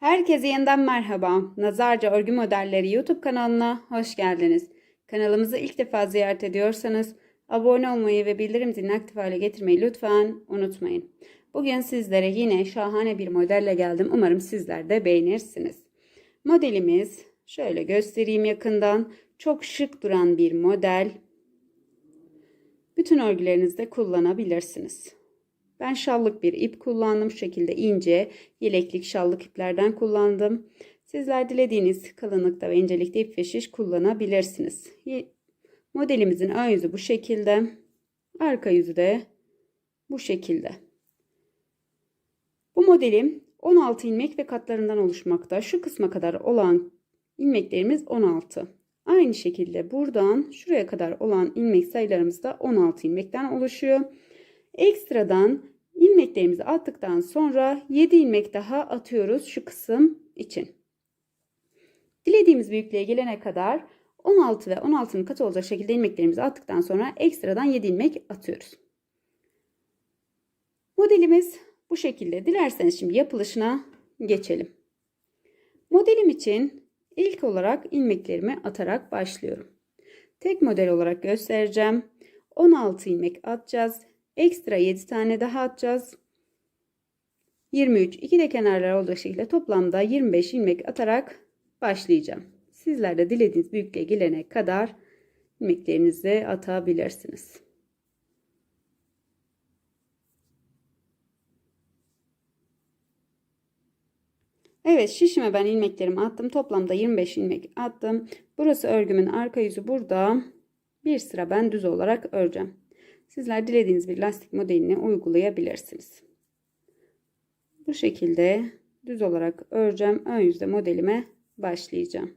Herkese yeniden merhaba. Nazarca Örgü Modelleri YouTube kanalına hoş geldiniz. Kanalımızı ilk defa ziyaret ediyorsanız abone olmayı ve bildirim zilini aktif hale getirmeyi lütfen unutmayın. Bugün sizlere yine şahane bir modelle geldim. Umarım sizler de beğenirsiniz. Modelimiz şöyle göstereyim yakından. Çok şık duran bir model. Bütün örgülerinizde kullanabilirsiniz. Ben şallık bir ip kullandım. Şu şekilde ince yeleklik şallık iplerden kullandım. Sizler dilediğiniz kalınlıkta ve incelikte ip ve şiş kullanabilirsiniz. Modelimizin ön yüzü bu şekilde. Arka yüzü de bu şekilde. Bu modelim 16 ilmek ve katlarından oluşmakta. Şu kısma kadar olan ilmeklerimiz 16. Aynı şekilde buradan şuraya kadar olan ilmek sayılarımız da 16 ilmekten oluşuyor. Ekstradan ilmeklerimizi attıktan sonra 7 ilmek daha atıyoruz şu kısım için. Dilediğimiz büyüklüğe gelene kadar 16 ve 16'nın katı olacak şekilde ilmeklerimizi attıktan sonra ekstradan 7 ilmek atıyoruz. Modelimiz bu şekilde. Dilerseniz şimdi yapılışına geçelim. Modelim için ilk olarak ilmeklerimi atarak başlıyorum. Tek model olarak göstereceğim. 16 ilmek atacağız. Ekstra 7 tane daha atacağız. 23. 2 de kenarlar olacak şekilde toplamda 25 ilmek atarak başlayacağım. Sizler de dilediğiniz büyüklüğe gelene kadar ilmeklerinizi atabilirsiniz. Evet şişime ben ilmeklerimi attım. Toplamda 25 ilmek attım. Burası örgümün arka yüzü burada. Bir sıra ben düz olarak öreceğim. Sizler dilediğiniz bir lastik modelini uygulayabilirsiniz. Bu şekilde düz olarak öreceğim. Ön yüzde modelime başlayacağım.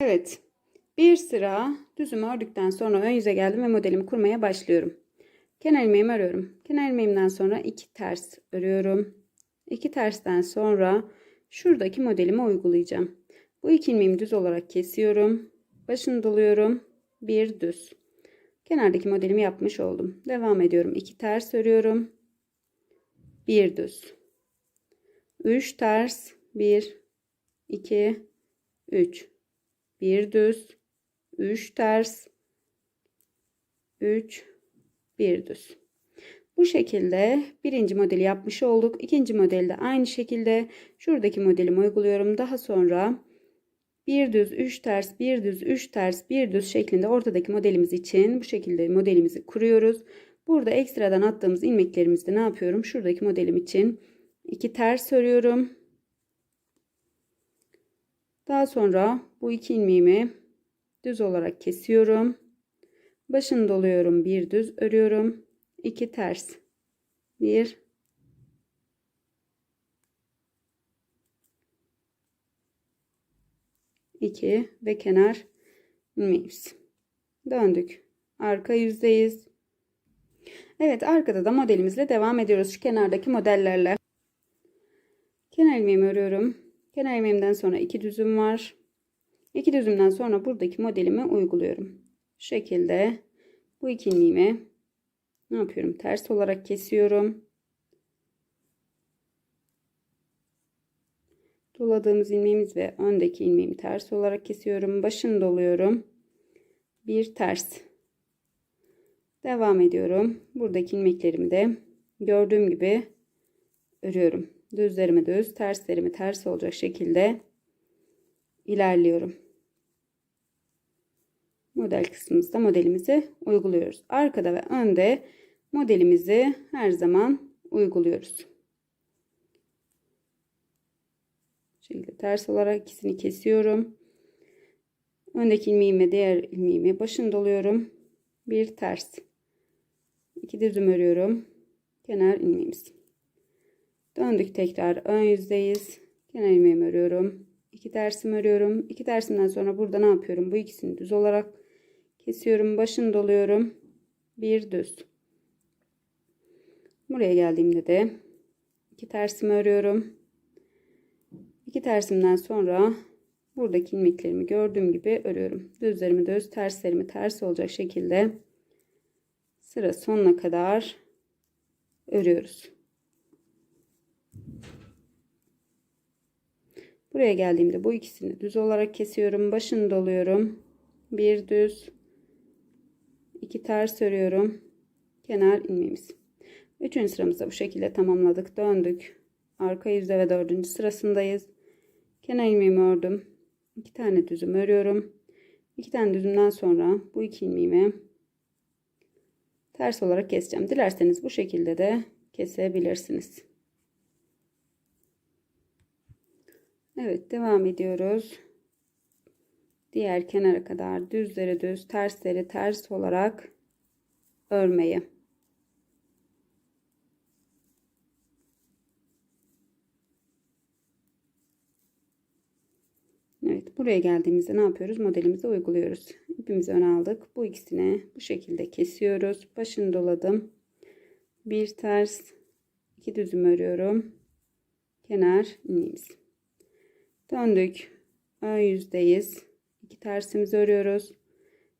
Evet. Bir sıra düzümü ördükten sonra ön yüze geldim ve modelimi kurmaya başlıyorum. Kenar ilmeğimi örüyorum. Kenar ilmeğimden sonra iki ters örüyorum. İki tersten sonra şuradaki modelimi uygulayacağım. Bu iki ilmeğimi düz olarak kesiyorum. Başını doluyorum. Bir düz. Kenardaki modelimi yapmış oldum. Devam ediyorum. İki ters örüyorum. Bir düz. Üç ters. Bir, iki, üç. Bir düz. Üç ters. Üç, bir düz. Bu şekilde birinci modeli yapmış olduk. İkinci modelde aynı şekilde şuradaki modelimi uyguluyorum. Daha sonra bir düz, üç ters, bir düz, üç ters, bir düz şeklinde ortadaki modelimiz için bu şekilde modelimizi kuruyoruz. Burada ekstradan attığımız ilmeklerimizde ne yapıyorum? Şuradaki modelim için iki ters örüyorum. Daha sonra bu iki ilmeğimi düz olarak kesiyorum. Başını doluyorum. Bir düz örüyorum. 2 ters. 1 2 ve kenar ilmeğimiz döndük. Arka yüzdeyiz. Evet arkada da modelimizle devam ediyoruz. Şu kenardaki modellerle. Kenar ilmeğimi örüyorum. Kenar ilmeğimden sonra iki düzüm var. İki düzümden sonra buradaki modelimi uyguluyorum. Şekilde bu iki ilmeğimi ne yapıyorum? Ters olarak kesiyorum. Doladığımız ilmeğimiz ve öndeki ilmeğimi ters olarak kesiyorum. Başını doluyorum. Bir ters. Devam ediyorum. Buradaki ilmeklerimi de gördüğüm gibi örüyorum. Düzlerimi düz, terslerimi ters olacak şekilde ilerliyorum model kısmımızda modelimizi uyguluyoruz. Arkada ve önde modelimizi her zaman uyguluyoruz. Şöyle ters olarak ikisini kesiyorum. Öndeki ilmeğimi diğer ilmeğimi başını doluyorum. Bir ters. iki düzüm örüyorum. Kenar ilmeğimiz. Döndük tekrar ön yüzdeyiz. Kenar ilmeğimi örüyorum. İki tersim örüyorum. İki tersimden sonra burada ne yapıyorum? Bu ikisini düz olarak kesiyorum başını doluyorum bir düz buraya geldiğimde de iki tersimi örüyorum iki tersimden sonra buradaki ilmeklerimi gördüğüm gibi örüyorum. Düzlerimi düz, terslerimi ters olacak şekilde sıra sonuna kadar örüyoruz. Buraya geldiğimde bu ikisini düz olarak kesiyorum. Başını doluyorum. Bir düz, iki ters örüyorum. Kenar ilmeğimiz. Üçüncü sıramızda bu şekilde tamamladık. Döndük. Arka yüzde ve dördüncü sırasındayız. Kenar ilmeğimi ördüm. İki tane düzüm örüyorum. İki tane düzümden sonra bu iki ilmeğimi ters olarak keseceğim. Dilerseniz bu şekilde de kesebilirsiniz. Evet devam ediyoruz. Diğer kenara kadar düzleri düz, tersleri ters olarak örmeyi. Evet buraya geldiğimizde ne yapıyoruz? Modelimizi uyguluyoruz. İpimizi ön aldık. Bu ikisini bu şekilde kesiyoruz. Başını doladım. Bir ters, iki düzüm örüyorum. Kenar ilmeğimiz. Döndük. Ön yüzdeyiz. İki tersimizi örüyoruz.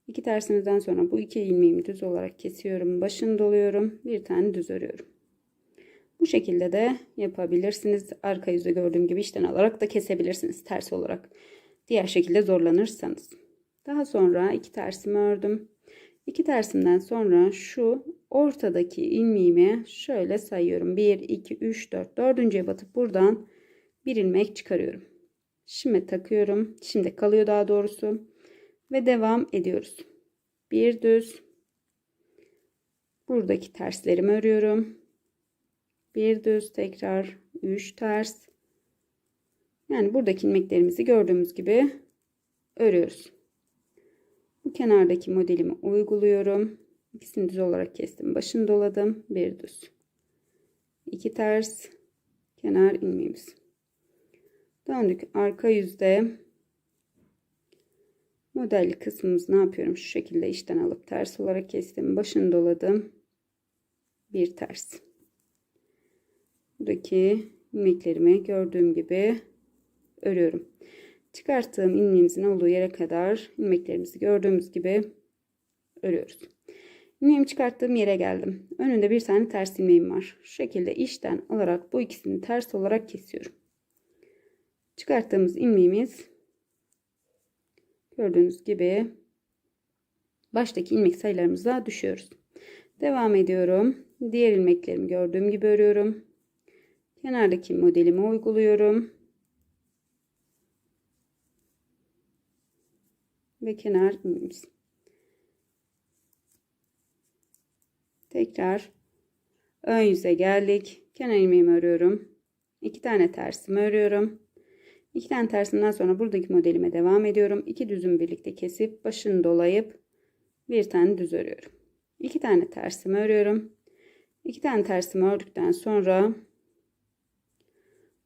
İki tersimizden sonra bu iki ilmeğimi düz olarak kesiyorum. Başını doluyorum. Bir tane düz örüyorum. Bu şekilde de yapabilirsiniz. Arka yüzde gördüğüm gibi işten alarak da kesebilirsiniz ters olarak. Diğer şekilde zorlanırsanız. Daha sonra iki tersimi ördüm. İki tersimden sonra şu ortadaki ilmeğimi şöyle sayıyorum. 1, 2, 3, 4. Dördüncüye batıp buradan bir ilmek çıkarıyorum. Şimdi takıyorum. Şimdi kalıyor daha doğrusu. Ve devam ediyoruz. Bir düz. Buradaki terslerimi örüyorum. Bir düz tekrar 3 ters. Yani buradaki ilmeklerimizi gördüğümüz gibi örüyoruz. Bu kenardaki modelimi uyguluyorum. İkisini düz olarak kestim. Başını doladım. Bir düz. iki ters. Kenar ilmeğimiz. Döndük arka yüzde. Modelli kısmımızı ne yapıyorum? Şu şekilde işten alıp ters olarak kestim. Başını doladım. Bir ters. Buradaki ilmeklerimi gördüğüm gibi örüyorum. Çıkarttığım ilmeğimizin olduğu yere kadar ilmeklerimizi gördüğümüz gibi örüyoruz. İlmeğimi çıkarttığım yere geldim. Önünde bir tane ters ilmeğim var. Şu şekilde işten alarak bu ikisini ters olarak kesiyorum. Çıkarttığımız ilmeğimiz gördüğünüz gibi baştaki ilmek sayılarımıza düşüyoruz. Devam ediyorum. Diğer ilmeklerimi gördüğüm gibi örüyorum. Kenardaki modelimi uyguluyorum. Ve kenar ilmeğimiz. Tekrar ön yüze geldik. Kenar ilmeğimi örüyorum. İki tane tersimi örüyorum. İki tane tersinden sonra buradaki modelime devam ediyorum. İki düzüm birlikte kesip başını dolayıp bir tane düz örüyorum. İki tane tersimi örüyorum. İki tane tersimi ördükten sonra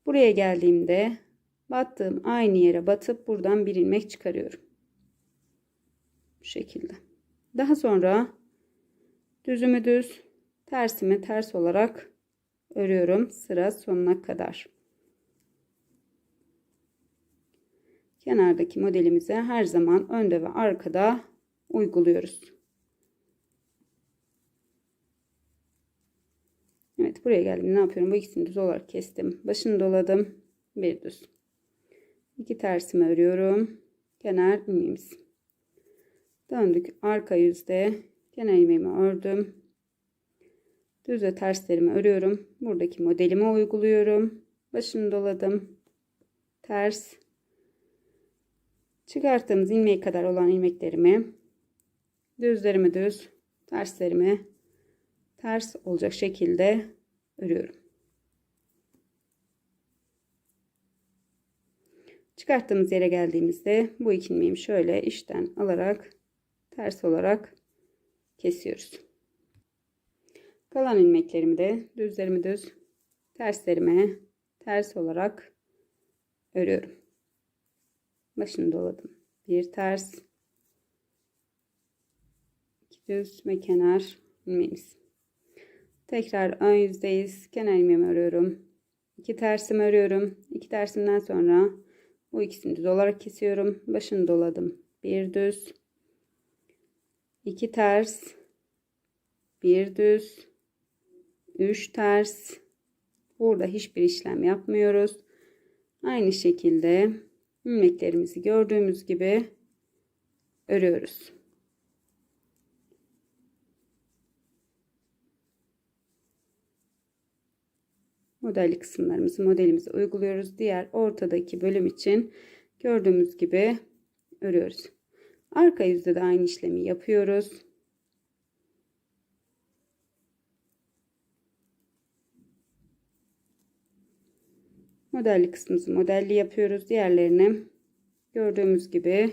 buraya geldiğimde battığım aynı yere batıp buradan bir ilmek çıkarıyorum. Bu şekilde. Daha sonra düzümü düz, tersimi ters olarak örüyorum sıra sonuna kadar. Kenardaki modelimize her zaman önde ve arkada uyguluyoruz. Evet buraya geldim. Ne yapıyorum? Bu ikisini düz olarak kestim. Başını doladım. Bir düz. İki tersimi örüyorum. Kenar ilmeğimiz. Döndük. Arka yüzde kenar ilmeğimi ördüm. Düz ve terslerimi örüyorum. Buradaki modelimi uyguluyorum. Başını doladım. Ters Çıkarttığımız ilmeğe kadar olan ilmeklerimi düzlerimi düz, terslerimi ters olacak şekilde örüyorum. Çıkarttığımız yere geldiğimizde bu iki ilmeğimi şöyle işten alarak ters olarak kesiyoruz. Kalan ilmeklerimi de düzlerimi düz, terslerime ters olarak örüyorum başını doladım. Bir ters, iki düz ve kenar ilmeğimiz. Tekrar ön yüzdeyiz. Kenar ilmeğimi örüyorum. İki tersimi örüyorum. İki tersimden sonra Bu ikisini düz olarak kesiyorum. Başını doladım. Bir düz. iki ters. Bir düz. Üç ters. Burada hiçbir işlem yapmıyoruz. Aynı şekilde ilmeklerimizi gördüğümüz gibi örüyoruz. modelli kısımlarımızı modelimizi uyguluyoruz. Diğer ortadaki bölüm için gördüğümüz gibi örüyoruz. Arka yüzde de aynı işlemi yapıyoruz. Modelli kısmımızı modelli yapıyoruz. Diğerlerini gördüğümüz gibi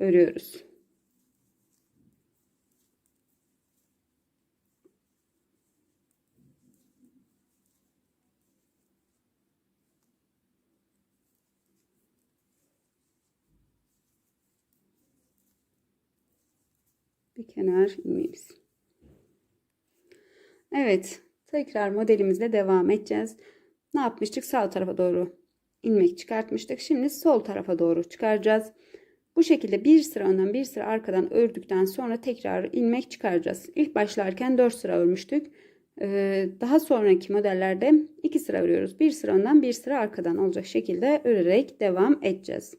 örüyoruz. bir kenar ilmeğimiz. Evet, tekrar modelimizle devam edeceğiz. Ne yapmıştık? Sağ tarafa doğru ilmek çıkartmıştık. Şimdi sol tarafa doğru çıkaracağız. Bu şekilde bir sıra önden bir sıra arkadan ördükten sonra tekrar ilmek çıkaracağız. İlk başlarken 4 sıra örmüştük. Ee, daha sonraki modellerde 2 sıra örüyoruz. Bir sıra önden bir sıra arkadan olacak şekilde örerek devam edeceğiz.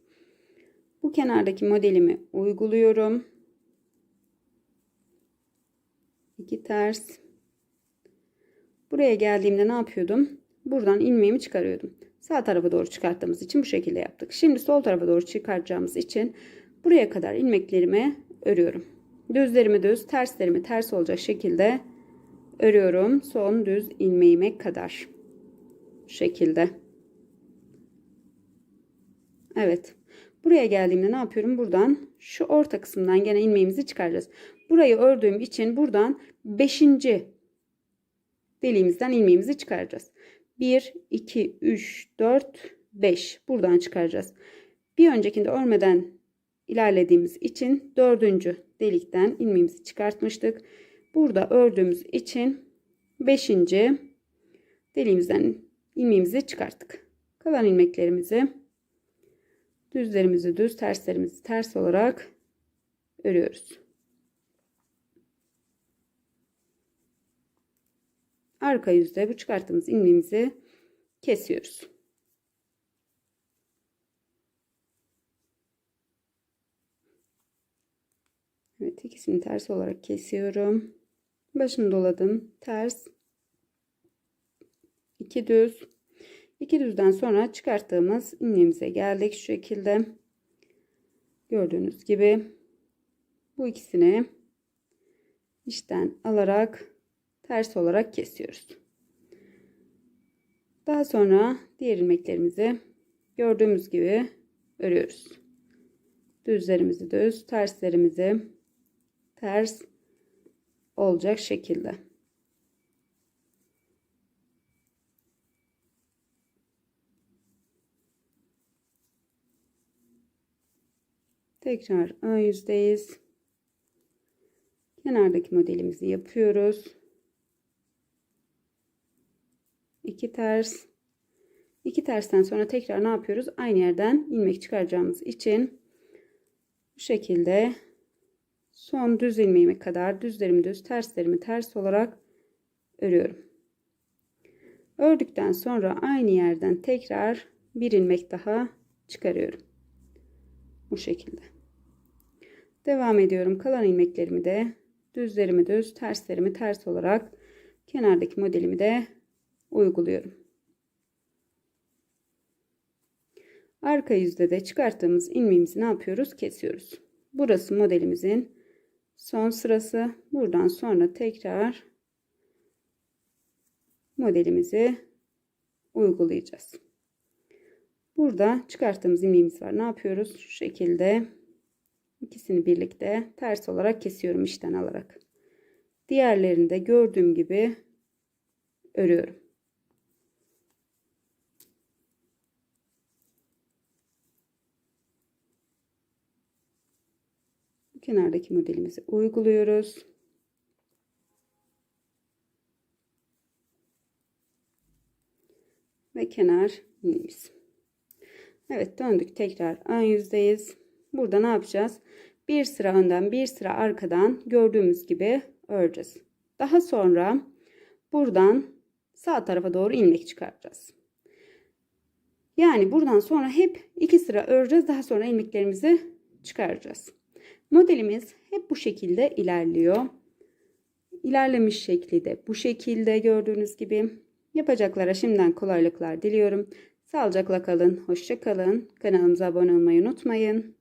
Bu kenardaki modelimi uyguluyorum. 2 ters. Buraya geldiğimde ne yapıyordum? Buradan ilmeğimi çıkarıyordum. Sağ tarafa doğru çıkarttığımız için bu şekilde yaptık. Şimdi sol tarafa doğru çıkartacağımız için buraya kadar ilmeklerimi örüyorum. Düzlerimi düz, terslerimi ters olacak şekilde örüyorum. Son düz ilmeğime kadar. Bu şekilde. Evet. Buraya geldiğimde ne yapıyorum? Buradan şu orta kısımdan gene ilmeğimizi çıkaracağız. Burayı ördüğüm için buradan 5. deliğimizden ilmeğimizi çıkaracağız. 1, 2, 3, 4, 5 buradan çıkaracağız. Bir öncekinde örmeden ilerlediğimiz için dördüncü delikten ilmeğimizi çıkartmıştık. Burada ördüğümüz için 5. deliğimizden ilmeğimizi çıkarttık. Kalan ilmeklerimizi düzlerimizi düz terslerimizi ters olarak örüyoruz. Arka yüzde bu çıkarttığımız ilmeğimizi kesiyoruz. Evet ikisini ters olarak kesiyorum. Başını doladım. Ters. iki düz. iki düzden sonra çıkarttığımız ilmeğimize geldik. Şu şekilde. Gördüğünüz gibi bu ikisini işten alarak ters olarak kesiyoruz. Daha sonra diğer ilmeklerimizi gördüğümüz gibi örüyoruz. Düzlerimizi düz, terslerimizi ters olacak şekilde. Tekrar ön yüzdeyiz. Kenardaki modelimizi yapıyoruz. 2 ters. 2 tersten sonra tekrar ne yapıyoruz? Aynı yerden ilmek çıkaracağımız için bu şekilde son düz ilmeğime kadar düzlerimi düz terslerimi ters olarak örüyorum. Ördükten sonra aynı yerden tekrar bir ilmek daha çıkarıyorum. Bu şekilde. Devam ediyorum. Kalan ilmeklerimi de düzlerimi düz terslerimi ters olarak kenardaki modelimi de uyguluyorum. Arka yüzde de çıkarttığımız ilmeğimizi ne yapıyoruz? Kesiyoruz. Burası modelimizin son sırası. Buradan sonra tekrar modelimizi uygulayacağız. Burada çıkarttığımız ilmeğimiz var. Ne yapıyoruz? Şu şekilde ikisini birlikte ters olarak kesiyorum işten alarak. Diğerlerini de gördüğüm gibi örüyorum. Kenardaki modelimizi uyguluyoruz. Ve kenar ilmeğimiz. Evet döndük tekrar ön yüzdeyiz. Burada ne yapacağız? Bir sıra önden bir sıra arkadan gördüğümüz gibi öreceğiz. Daha sonra buradan sağ tarafa doğru ilmek çıkaracağız. Yani buradan sonra hep iki sıra öreceğiz. Daha sonra ilmeklerimizi çıkaracağız. Modelimiz hep bu şekilde ilerliyor. İlerlemiş şekli de bu şekilde gördüğünüz gibi. Yapacaklara şimdiden kolaylıklar diliyorum. Sağlıcakla kalın, hoşça kalın. Kanalımıza abone olmayı unutmayın.